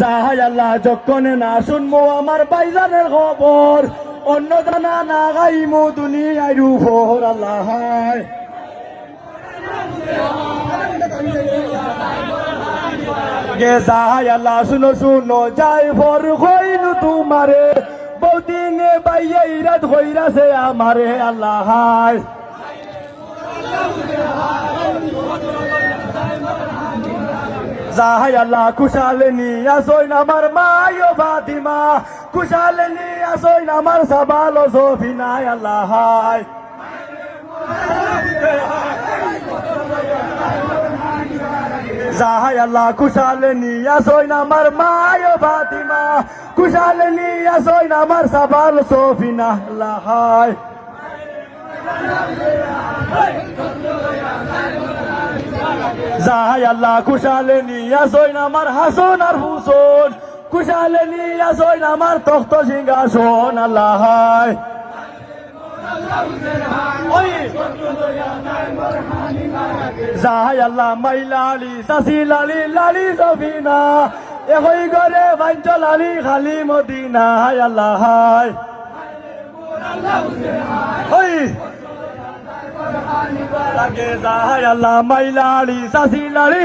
যাহাই আল্লাহ যখনে না শুনব আমার বাইজানের খবর, অন্য জানা না গাইমো দুনিয়ায় রূপর আল্লাহ। গে যাহাই আল্লাহ শুনো শুনো, যাই ভর হইনু তোমারে বৌদিনে বাইয়ে ইরাত হইরাছে আমারে আল্লাহ। যাহাই আল্লাহ কুশালে নিয়া সইন আমার মায়ো ফাতিমা। কুশালে নিয়া সইন আমার সাবালো সফিনায় আল্লাহ হায়। যাহাই আল্লাহ কুশালে নিয়া আমার মায়ো ফাতিমা। কুশালে নিয়া সইন আমার সাবালো সফিনা আল্লাহ হায়। যাহাই আল্লাহ কুশালে সইন আমার হাসন আর হুসন। কুশালে নিয়া সইন আমার তখ্ত সিংহাসন, আল্লাহ। যাহাই আল্লাহ মাই লালি সাসি লালি লালি সফিনা এহই গরে বাঞ্চ লালি খালি মদিনা হায় আল্লাহ। হায় ওই। লাগে যাহাই আল্লাহ মাই লালি সাসি লালি।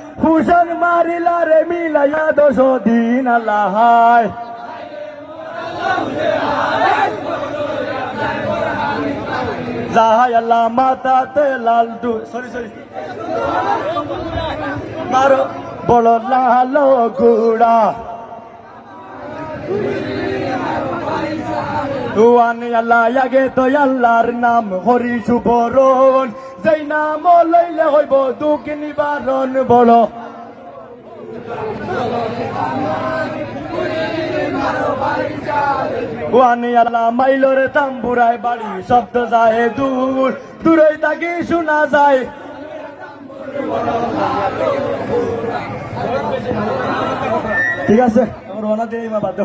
হুসন মারিলা রে মিলাইয়া দশ দিন আল্লাহ যাহাই আল্লাহ মাতাতে লাল দু সরি সরি মারো বড় লাল গুড়া। তুয়ানি আল্লাহ আগে তো আল্লাহর নাম হরি সুবরণ। যেই নাম লইলে হইব দুঃখ নিবারণ বড় ওয়ানি আল্লাহ মাইলরে তাম্বুরায় বাড়ি শব্দ যায় দূর। দূরে তাকে শোনা যায়। ঠিক আছে? রওনা দিয়ে বাদ